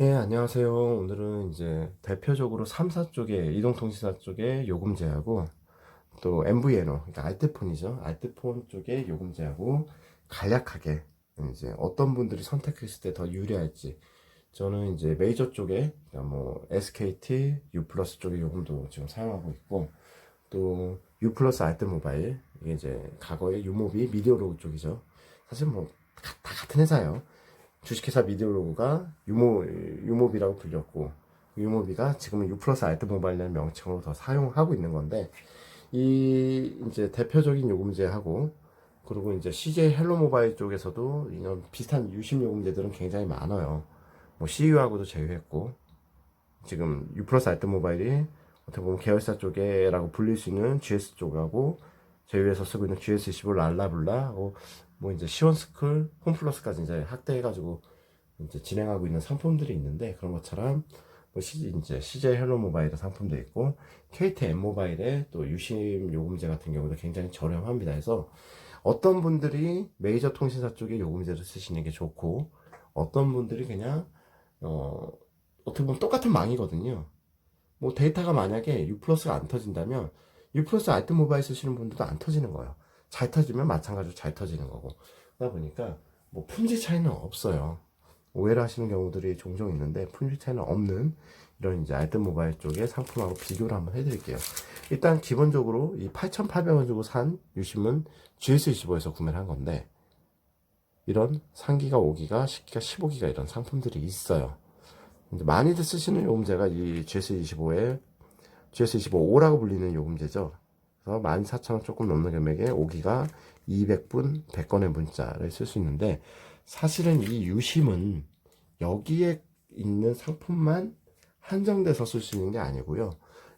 예, 안녕하세요. 오늘은 이제 대표적으로 3사 쪽에, 이동통신사 쪽에 요금제하고 또 MVNO, 그러니까 알뜰폰이죠. 알뜰폰 쪽에 요금제하고 간략하게 이제 어떤 분들이 선택했을 때 더 유리할지. 저는 이제 메이저 쪽에, 그러니까 뭐 SKT, U 플러스 쪽의 요금도 지금 사용하고 있고 또 U 플러스 알뜰 모바일, 이게 이제 과거의 유모비 미디어로그 쪽이죠. 사실 뭐 다 같은 회사예요. 주식회사 미디어로그가 유모, 유모비라고 불렸고, 유모비가 지금은 유플러스 알트 모바일이라는 명칭으로 더 사용하고 있는 건데, 이 이제 대표적인 요금제하고, 그리고 이제 CJ 헬로 모바일 쪽에서도 이런 비슷한 유심 요금제들은 굉장히 많아요. 뭐 CU하고도 제휴했고, 지금 유플러스 알트 모바일이 어떻게 보면 계열사 쪽에라고 불릴 수 있는 GS 쪽하고 제휴해서 쓰고 있는 GS25 랄라블라하고 뭐 이제 시원스쿨, 홈플러스까지 이제 확대해가지고 이제 진행하고 있는 상품들이 있는데 그런 것처럼 뭐 시, 이제 CJ 헬로 모바일의 상품도 있고 KTM 모바일의 또 유심 요금제 같은 경우도 굉장히 저렴합니다. 해서 어떤 분들이 메이저 통신사 쪽에 요금제를 쓰시는 게 좋고 어떤 분들이 그냥 어 어떻게 보면 똑같은 망이거든요. 뭐 데이터가 만약에 U 플러스가 안 터진다면 U 플러스 알트 모바일 쓰시는 분들도 안 터지는 거예요. 잘 터지면 마찬가지로 잘 터지는 거고. 그러다 보니까 뭐 품질 차이는 없어요. 오해를 하시는 경우들이 종종 있는데 품질 차이는 없는 이런 이제 알뜰 모바일 쪽의 상품하고 비교를 한번 해드릴게요. 일단 기본적으로 이 8,800원 주고 산 유심은 GS25에서 구매를 한 건데 이런 3기가, 5기가, 10기가, 15기가 이런 상품들이 있어요. 많이들 쓰시는 요금제가 이 GS25의 GS25O라고 불리는 요금제죠. 그래서 14,000원 조금 넘는 금액에 5기가 200분 100건의 문자를 쓸 수 있는데 사실은 이 유심은 여기에 있는 상품만 한정돼서 쓸 수 있는 게 아니고요.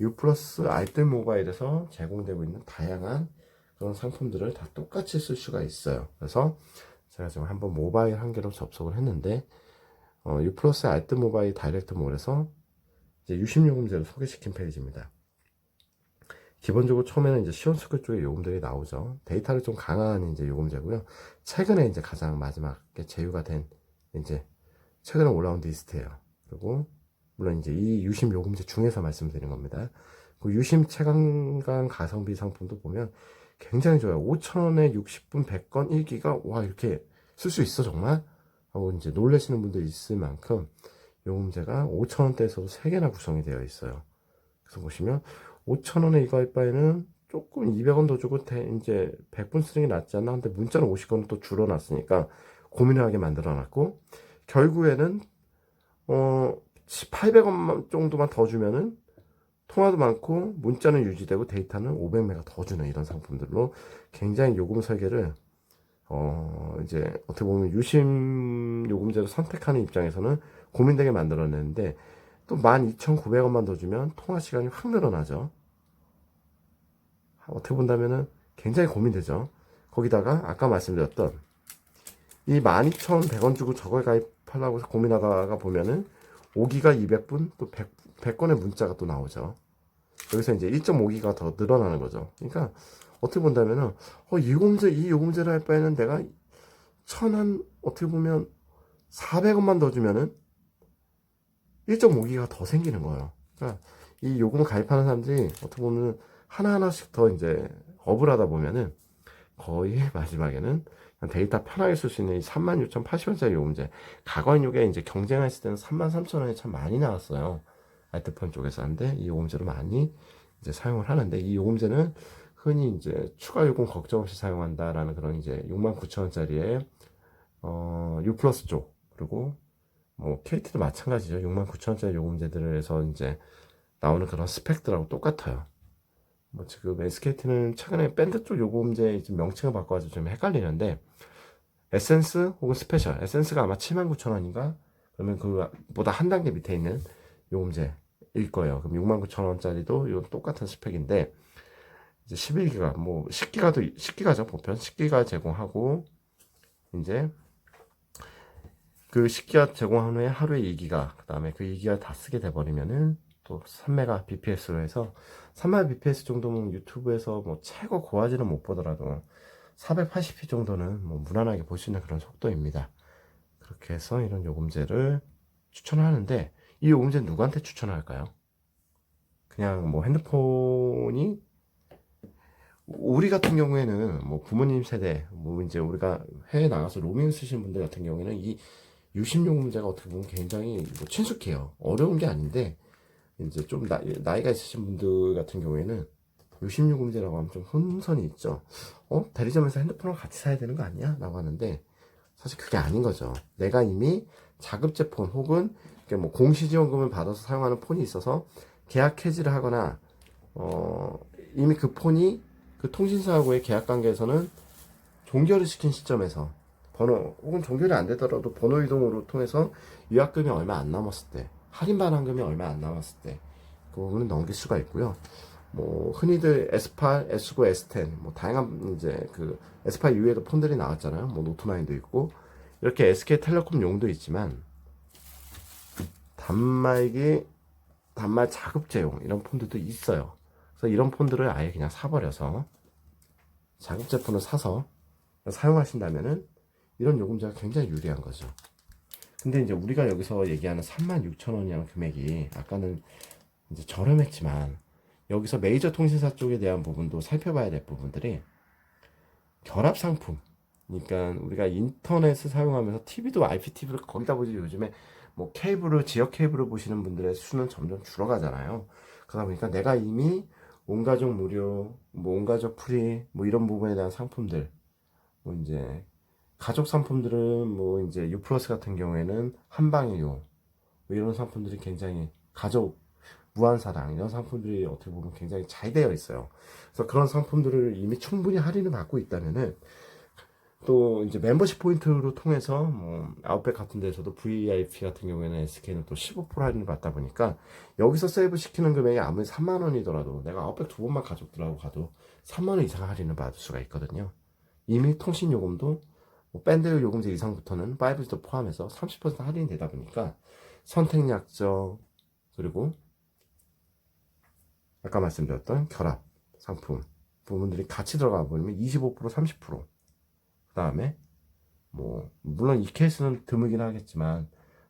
U 플러스 알뜰 모바일에서 제공되고 있는 다양한 그런 상품들을 다 똑같이 쓸 수가 있어요. 그래서 제가 지금 한번 모바일 한 개로 접속을 했는데 어, U 플러스 알뜰 모바일 다이렉트 몰에서 이제 유심 요금제를 소개시킨 페이지입니다. 기본적으로 처음에는 이제 시원스쿨 쪽의 요금들이 나오죠. 데이터를 좀 강한 이제 요금제고요. 최근에 이제 가장 마지막에 제휴가 된 이제 최근에 올라온 리스트예요. 그리고 물론 이제 이 유심 요금제 중에서 말씀드린 겁니다. 그 유심 최강강 가성비 상품도 보면 굉장히 좋아요. 5,000원에 60분 100건 1기가 와 이렇게 쓸 수 있어 정말? 하고 이제 놀라시는 분들이 있을 만큼 요금제가 5,000원대에서도 3개나 구성이 되어 있어요. 그래서 보시면 5,000원에 이거 할 바에는 조금 200원 더 주고 대, 이제 100분 쓰는 게 낫지 않나? 근데 문자는 50건을 또 줄어놨으니까 고민을 하게 만들어놨고 결국에는 어 800원 정도만 더 주면은 통화도 많고 문자는 유지되고 데이터는 500메가 더 주는 이런 상품들로 굉장히 요금 설계를 어 이제 어떻게 보면 유심 요금제를 선택하는 입장에서는 고민되게 만들어냈는데 또 12,900원만 더 주면 통화 시간이 확 늘어나죠. 어떻게 본다면은 굉장히 고민되죠. 거기다가 아까 말씀드렸던 이 12,100원 주고 저걸 가입하려고 고민하다가 보면은 5기가 200분 또 100, 100 건의 문자가 또 나오죠. 여기서 이제 1.5기가 더 늘어나는 거죠. 그러니까 어떻게 본다면은 어, 이 요금제 이 요금제를 할 바에는 내가 천한 어떻게 보면 400원만 더 주면은 1.5기가 더 생기는 거예요. 그러니까 이 요금을 가입하는 사람들이 어떻게 보면 하나하나씩 더 이제 업을 하다 보면은 거의 마지막에는 데이터 편하게 쓸 수 있는 이 36,080원짜리 요금제. 과거엔 요게 이제 경쟁했을 때는 33,000원이 참 많이 나왔어요. 알뜰폰 쪽에서 하는데 이 요금제를 많이 이제 사용을 하는데 이 요금제는 흔히 이제 추가 요금 걱정 없이 사용한다라는 그런 이제 69,000원짜리의 어, U 플러스 쪽 그리고 뭐 KT도 마찬가지죠. 69,000원짜리 요금제들에서 이제 나오는 그런 스펙들하고 똑같아요. 뭐 지금 SKT는 최근에 밴드 쪽 요금제 명칭을 바꿔가지고 좀 헷갈리는데 에센스 혹은 스페셜 에센스가 아마 79,000원인가 그러면 그보다 한 단계 밑에 있는 요금제일 거예요. 그럼 69,000원짜리도 이건 똑같은 스펙인데 이제 11기가 뭐 10기가도 10기가죠 보편 10기가 제공하고 이제 그 10기가 제공한 후에 하루에 2기가 그 다음에 그 2기가 다 쓰게 돼버리면은 또 3메가 bps로 해서 3메가 bps 정도면 유튜브에서 뭐 최고 고화질은 못 보더라도 480p 정도는 뭐 무난하게 볼 수 있는 그런 속도입니다. 그렇게 해서 이런 요금제를 추천을 하는데 이 요금제는 누구한테 추천을 할까요? 그냥 뭐 핸드폰이 우리 같은 경우에는 뭐 부모님 세대 뭐 이제 우리가 해외 나가서 로밍 쓰시는 분들 같은 경우에는 이 유심 요금제가 어떻게 보면 굉장히 뭐 친숙해요. 어려운 게 아닌데 이제 좀 나, 나이가 있으신 분들 같은 경우에는 유심 요금제라고 하면 좀 혼선이 있죠. 어 대리점에서 핸드폰을 같이 사야 되는 거 아니야? 라고 하는데 사실 그게 아닌 거죠. 내가 이미 자급제 폰 혹은 뭐 공시지원금을 받아서 사용하는 폰이 있어서 계약 해지를 하거나 어 이미 그 폰이 그 통신사하고의 계약 관계에서는 종결을 시킨 시점에서 번호 혹은 종결이 안 되더라도 번호 이동으로 통해서 유약금이 얼마 안 남았을 때 할인 반환금이 얼마 안 남았을 때 그 부분은 넘길 수가 있고요. 뭐 흔히들 S8, S9, S10 뭐 다양한 이제 그 S8 이후에도 폰들이 나왔잖아요. 뭐 노트9도 있고 이렇게 SK텔레콤 용도 있지만 단말기 단말 자급제용 이런 폰들도 있어요. 그래서 이런 폰들을 아예 그냥 사버려서 자급제 폰을 사서 사용하신다면은 이런 요금제가 굉장히 유리한 거죠. 근데 이제 우리가 여기서 얘기하는 36,000원이라는 금액이 아까는 이제 저렴했지만 여기서 메이저 통신사 쪽에 대한 부분도 살펴봐야 될 부분들이 결합 상품. 그러니까 우리가 인터넷을 사용하면서 TV도 IPTV를 거기다 보지 요즘에 뭐 케이블을 지역 케이블을 보시는 분들의 수는 점점 줄어가잖아요. 그러다 보니까 내가 이미 온 가족 무료, 뭐 온 가족 프리, 뭐 이런 부분에 대한 상품들, 뭐 이제 가족 상품들은 뭐 이제 유플러스 같은 경우에는 한방에요. 뭐 이런 상품들이 굉장히 가족 무한사랑 이런 상품들이 어떻게 보면 굉장히 잘 되어 있어요. 그래서 그런 상품들을 이미 충분히 할인을 받고 있다면은 또 이제 멤버십 포인트로 통해서 뭐 아웃백 같은 데서도 VIP 같은 경우에는 SK는 또 15% 할인을 받다 보니까 여기서 세이브 시키는 금액이 아무리 3만 원이더라도 내가 아웃백 두 번만 가족들하고 가도 3만 원 이상 할인을 받을 수가 있거든요. 이미 통신 요금도 뭐 밴드 요금제 이상부터는 5G도 포함해서 30% 할인이 되다 보니까 선택 약정 그리고 아까 말씀드렸던 결합 상품 부분들이 같이 들어가 버리면 25% 30%그 다음에 뭐 물론 이 케이스는 드물긴 하겠지만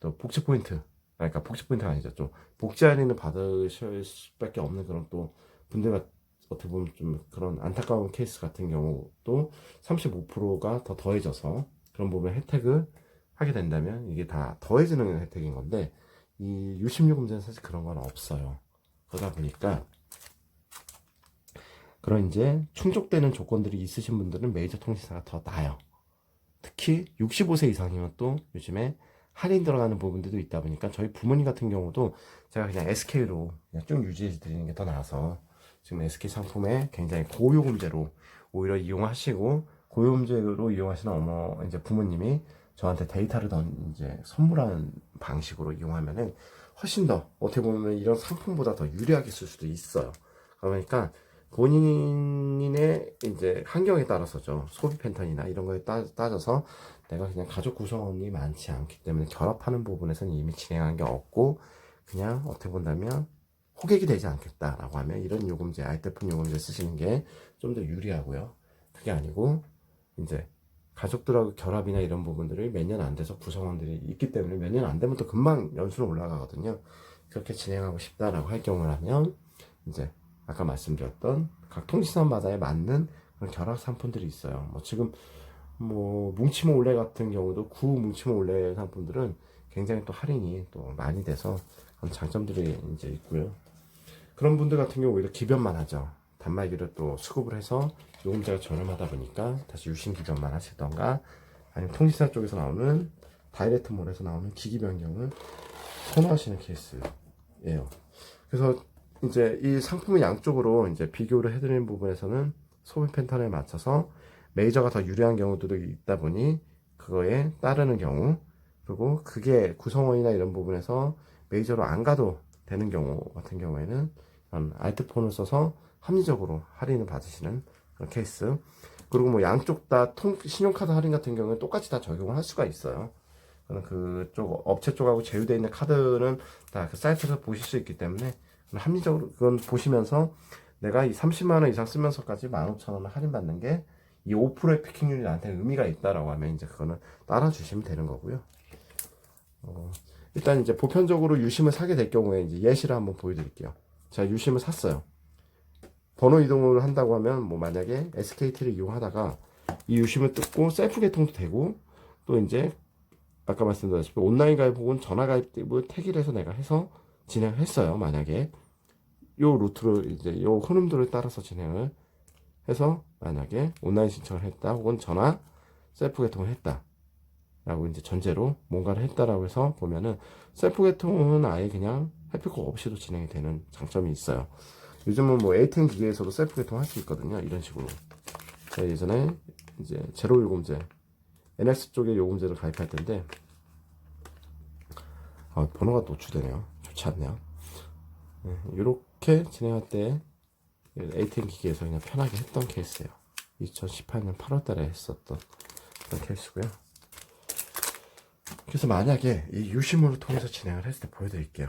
또 복지 포인트 그러니까 복지 포인트가 아니죠. 좀 복지 할인을 받으실 수밖에 없는 그런 또 분들가 어떻게 보면 좀 그런 안타까운 케이스 같은 경우도 35%가 더 더해져서 그런 부분 혜택을 하게 된다면 이게 다 더해지는 혜택인 건데 이 U16금제는 사실 그런 건 없어요. 그러다 보니까 그런 이제 충족되는 조건들이 있으신 분들은 메이저 통신사가 더 나아요. 특히 65세 이상이면 또 요즘에 할인 들어가는 부분들도 있다 보니까 저희 부모님 같은 경우도 제가 그냥 SK로 그냥 쭉 유지해 드리는 게 더 나아서 지금 SK 상품에 굉장히 고요금제로 오히려 이용하시고 고요금제로 이용하시는 어머 이제 부모님이 저한테 데이터를 더 이제 선물하는 방식으로 이용하면은 훨씬 더 어떻게 보면 이런 상품보다 더 유리하게 쓸 수도 있어요. 그러니까 본인의 이제 환경에 따라서죠. 소비 패턴이나 이런 거에 따, 따져서 내가 그냥 가족 구성원이 많지 않기 때문에 결합하는 부분에서는 이미 진행한 게 없고 그냥 어떻게 본다면 호객이 되지 않겠다라고 하면 이런 요금제, 알테폰 요금제 쓰시는 게 좀 더 유리하고요. 그게 아니고 이제 가족들하고 결합이나 이런 부분들을 몇 년 안 돼서 구성원들이 있기 때문에 몇 년 안 되면 또 금방 연수로 올라가거든요. 그렇게 진행하고 싶다라고 할 경우라면 이제 아까 말씀드렸던 각 통신사마다에 맞는 그런 결합 상품들이 있어요. 뭐 지금 뭐 뭉치모 올레 같은 경우도 구 뭉치모 올레 상품들은 굉장히 또 할인이 또 많이 돼서 장점들이 이제 있고요. 그런 분들 같은 경우 오히려 기변만 하죠. 단말기를 또 수급을 해서 요금제가 저렴하다 보니까 다시 유심 기변만 하시던가 아니면 통신사 쪽에서 나오는 다이렉트몰에서 나오는 기기 변경을 선호하시는 케이스예요. 그래서 이제 이 상품의 양쪽으로 이제 비교를 해드리는 부분에서는 소비 패턴에 맞춰서 메이저가 더 유리한 경우도 있다 보니 그거에 따르는 경우 그리고 그게 구성원이나 이런 부분에서 메이저로 안 가도 되는 경우 같은 경우에는 알트폰을 써서 합리적으로 할인을 받으시는 그런 케이스 그리고 뭐 양쪽 다 통, 신용카드 할인 같은 경우는 똑같이 다 적용을 할 수가 있어요. 그런 그쪽 업체 쪽하고 제휴되어 있는 카드는 다 그 사이트에서 보실 수 있기 때문에 합리적으로 그건 보시면서 내가 이 30만 원 이상 쓰면서까지 15,000원을 할인받는 게 이 5%의 피킹률이 나한테 의미가 있다라고 하면 이제 그거는 따라주시면 되는 거고요. 어, 일단 이제 보편적으로 유심을 사게 될 경우에 이제 예시를 한번 보여드릴게요. 제가 유심을 샀어요. 번호 이동을 한다고 하면 뭐 만약에 SKT를 이용하다가 이 유심을 뜯고 셀프 개통도 되고 또 이제 아까 말씀드렸다시피 온라인 가입 혹은 전화 가입을 택일 해서 내가 해서 진행을 했어요. 만약에 요 루트를 이제 요 흐름들을 따라서 진행을 해서 만약에 온라인 신청을 했다 혹은 전화 셀프 개통을 했다 라고 이제 전제로 뭔가를 했다라고 해서 보면은 셀프 개통은 아예 그냥 해피코 없이도 진행이 되는 장점이 있어요. 요즘은 뭐 에이텐 기계에서도 셀프 개통 할 수 있거든요. 이런 식으로. 제가 예전에 이제 제로 요금제 NS 쪽에 요금제를 가입할 텐데 아, 번호가 노출되네요. 좋지 않네요. 네, 이렇게 진행할 때 ATM 기기에서 그냥 편하게 했던 케이스예요. 2018년 8월 달에 했었던 그런 케이스고요. 그래서 만약에 이 유심으로 통해서 진행을 했을 때 보여드릴게요.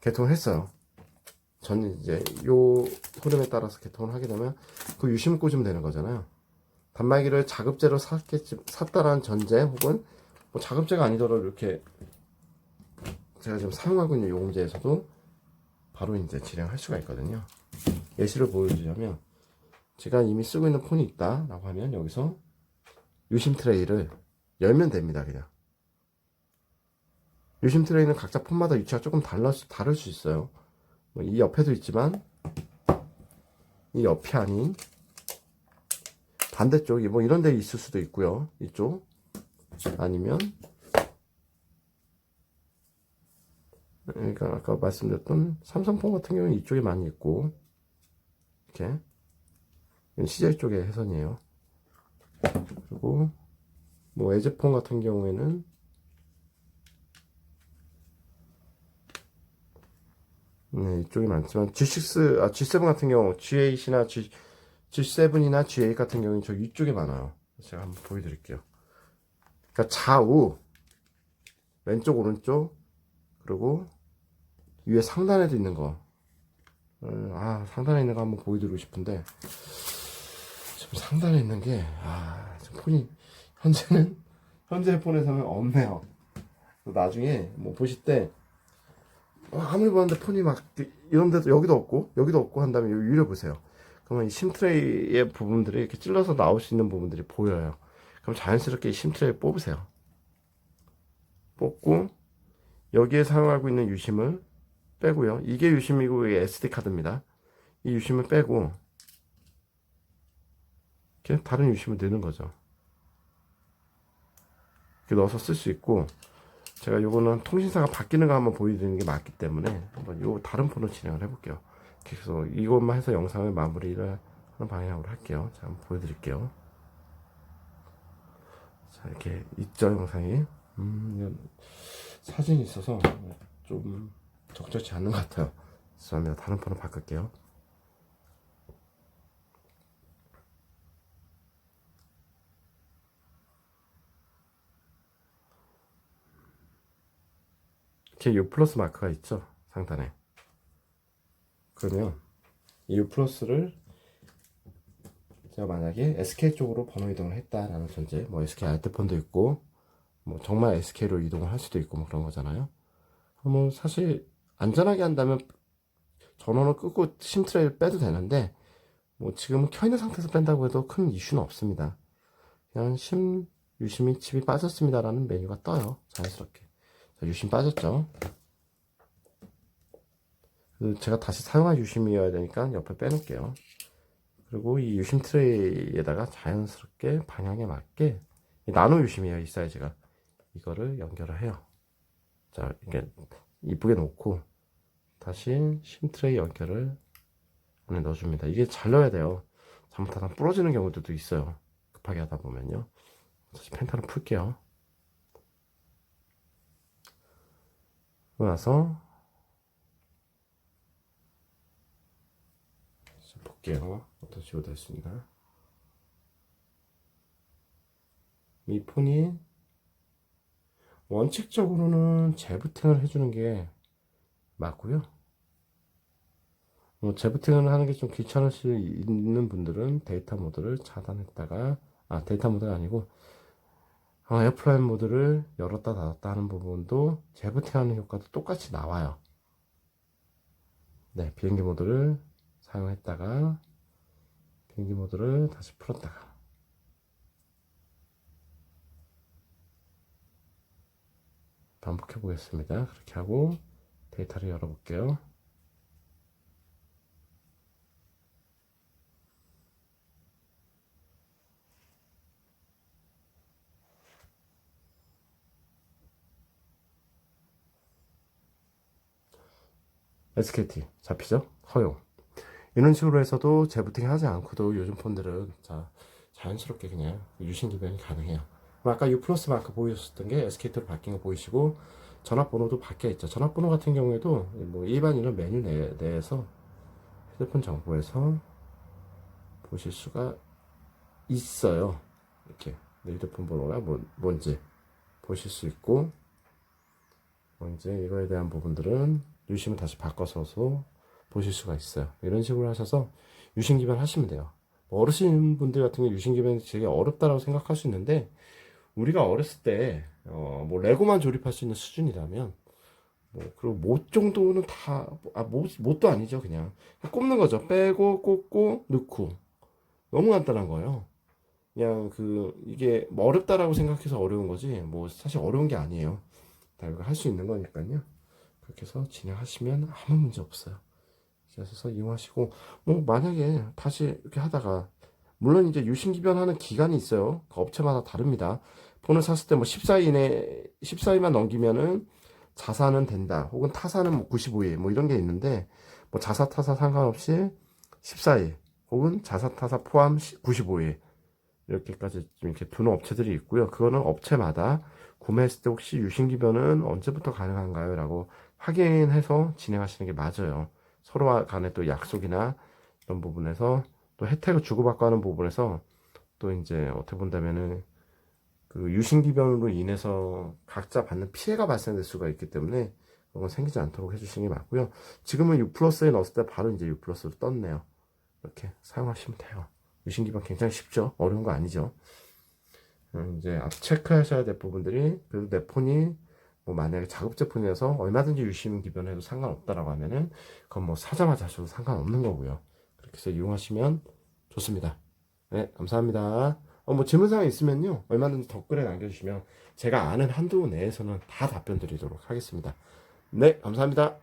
개통을 했어요. 저는 이제 요 흐름에 따라서 개통을 하게 되면 그 유심을 꽂으면 되는 거잖아요. 단말기를 자급제로 샀겠지, 샀다라는 전제 혹은 뭐 자급제가 아니더라도 이렇게 제가 지금 사용하고 있는 요금제에서도 바로 이제 진행할 수가 있거든요. 예시를 보여주자면 제가 이미 쓰고 있는 폰이 있다라고 하면 여기서 유심 트레이를 열면 됩니다. 그냥 유심 트레이는 각자 폰마다 위치가 조금 달라, 다를 수 있어요. 뭐이 옆에도 있지만 이 옆이 아닌 반대쪽이 뭐 이런 데 있을 수도 있고요. 이쪽 아니면 그러니까 아까 말씀드렸던 삼성폰 같은 경우는 이쪽에 많이 있고 이렇게 CJ 쪽의 해선이에요. 그리고 뭐 에즈폰 같은 경우에는 네, 이쪽이 많지만 G6, 아, G7 같은 경우 G8이나 G, G7이나 G8 같은 경우는 저 위쪽에 많아요. 제가 한번 보여드릴게요. 그러니까 좌우, 왼쪽, 오른쪽, 그리고 위에 상단에도 있는 거. 어, 아, 상단에 있는 거 한번 보여드리고 싶은데, 지금 상단에 있는 게, 아, 지금 폰이, 현재는, 현재 폰에서는 없네요. 나중에, 뭐, 보실 때, 어, 아무리 봤는데 폰이 막, 이런 데도, 여기도 없고, 여기도 없고 한 다음에 위를 보세요. 그러면 이 심트레이의 부분들이 이렇게 찔러서 나올 수 있는 부분들이 보여요. 그럼 자연스럽게 이 심트레이 뽑으세요. 뽑고, 여기에 사용하고 있는 유심을 빼고요. 이게 유심이고 이게 SD 카드입니다. 이 유심을 빼고 이렇게 다른 유심을 넣는 거죠. 이렇게 넣어서 쓸 수 있고 제가 요거는 통신사가 바뀌는 거 한번 보여드리는 게 맞기 때문에 한번 요 다른 폰으로 진행을 해볼게요. 그래서 이것만 해서 영상을 마무리를 하는 방향으로 할게요. 자, 한번 보여드릴게요. 자, 이렇게 있죠, 영상이. 음, 사진이 있어서 좀 적절치 않는 것 같아요. 죄송합니다. 다른 폰으로 바꿀게요. 이렇게 U 플러스 마크가 있죠. 상단에. 그러면 이 U 플러스를 제가 만약에 SK 쪽으로 번호 이동을 했다라는 전제, 뭐 SK 알테폰도 있고, 뭐 정말 SK로 이동을 할 수도 있고 뭐 그런 거잖아요. 그러면 사실 안전하게 한다면 전원을 끄고 심 트레이를 빼도 되는데 뭐 지금은 켜 있는 상태에서 뺀다고 해도 큰 이슈는 없습니다. 그냥 심 유심이 칩이 빠졌습니다라는 메뉴가 떠요. 자연스럽게. 자, 유심 빠졌죠. 그래서 제가 다시 사용할 유심이어야 되니까 옆에 빼놓을게요. 그리고 이 유심 트레이에다가 자연스럽게 방향에 맞게 이 나노 유심이에요. 이 사이즈가. 이거를 연결을 해요. 자, 이게 이쁘게 놓고 다시 심 트레이 연결을 안에 넣어줍니다. 이게 잘 넣어야 돼요. 잘못하다 부러지는 경우들도 있어요. 급하게 하다 보면요. 다시 펜타를 풀게요. 나서 자, 볼게요. 어떤 식으로 있나. 이 폰이 원칙적으로는 재부팅을 해주는 게 맞고요. 뭐 재부팅을 하는 게 좀 귀찮을 수 있는 분들은 데이터 모드를 차단했다가 아 데이터 모드가 아니고 어, 에어플라인 모드를 열었다 닫았다 하는 부분도 재부팅하는 효과도 똑같이 나와요. 네, 비행기 모드를 사용했다가 비행기 모드를 다시 풀었다가 반복해 보겠습니다. 그렇게 하고 데이터를 열어볼게요. SKT 잡히죠? 허용. 이런 식으로 해서도 재부팅 하지 않고도 요즘 폰들은 자 자연스럽게 그냥 유심 기변이 가능해요. 그럼 아까 U 플러스 마크 보이셨던 게 SKT로 바뀐 거 보이시고 전화번호도 바뀌어 있죠. 전화번호 같은 경우에도 뭐 일반인은 메뉴 내, 내에서 휴대폰 정보에서 보실 수가 있어요. 이렇게 내 휴대폰 번호가 뭐, 뭔지 보실 수 있고 뭐 이제 이거에 대한 부분들은 유심을 다시 바꿔서도 보실 수가 있어요. 이런 식으로 하셔서 유심 기반 하시면 돼요. 뭐 어르신 분들 같은 경우 유심 기반이 되게 어렵다라고 생각할 수 있는데 우리가 어렸을 때 어, 뭐 레고만 조립할 수 있는 수준이라면 뭐 그리고 못 정도는 다아못 못도 아니죠 그냥 꼽는 거죠. 빼고 꽂고 넣고 너무 간단한 거예요. 그냥 그 이게 뭐 어렵다라고 생각해서 어려운 거지 뭐 사실 어려운 게 아니에요. 다 이거 할 수 있는 거니까요. 그렇게 해서 진행하시면 아무 문제 없어요. 그래서 이용하시고 뭐 만약에 다시 이렇게 하다가 물론 이제 유심기변하는 기간이 있어요. 그 업체마다 다릅니다. 폰을 샀을 때 뭐 14일 이내 14일만 넘기면은 자사는 된다. 혹은 타사는 뭐 95일 뭐 이런 게 있는데 뭐 자사 타사 상관없이 14일 혹은 자사 타사 포함 95일 이렇게까지 좀 이렇게 두는 업체들이 있고요. 그거는 업체마다 구매했을 때 혹시 유심기변은 언제부터 가능한가요? 라고 확인해서 진행하시는 게 맞아요. 서로 간에 또 약속이나 이런 부분에서 또 혜택을 주고받고 하는 부분에서 또 이제 어떻게 본다면은 그 유심기변으로 인해서 각자 받는 피해가 발생될 수가 있기 때문에 그런 건 생기지 않도록 해주시는 게 맞고요. 지금은 U 플러스에 넣었을 때 바로 이제 U 플러스로 떴네요. 이렇게 사용하시면 돼요. 유심기반 굉장히 쉽죠? 어려운 거 아니죠? 음, 이제 앞 체크하셔야 될 부분들이 그래도 내 폰이 뭐 만약에 폰이라서 얼마든지 유심 기변해도 상관없다라고 하면은 그건 뭐 사자마자 하셔도 상관없는 거고요. 그렇게 해서 이용하시면 좋습니다. 네, 감사합니다. 어, 뭐 질문사항 있으면요. 얼마든지 댓글에 남겨주시면 제가 아는 한두 내에서는 다 답변 드리도록 하겠습니다. 네, 감사합니다.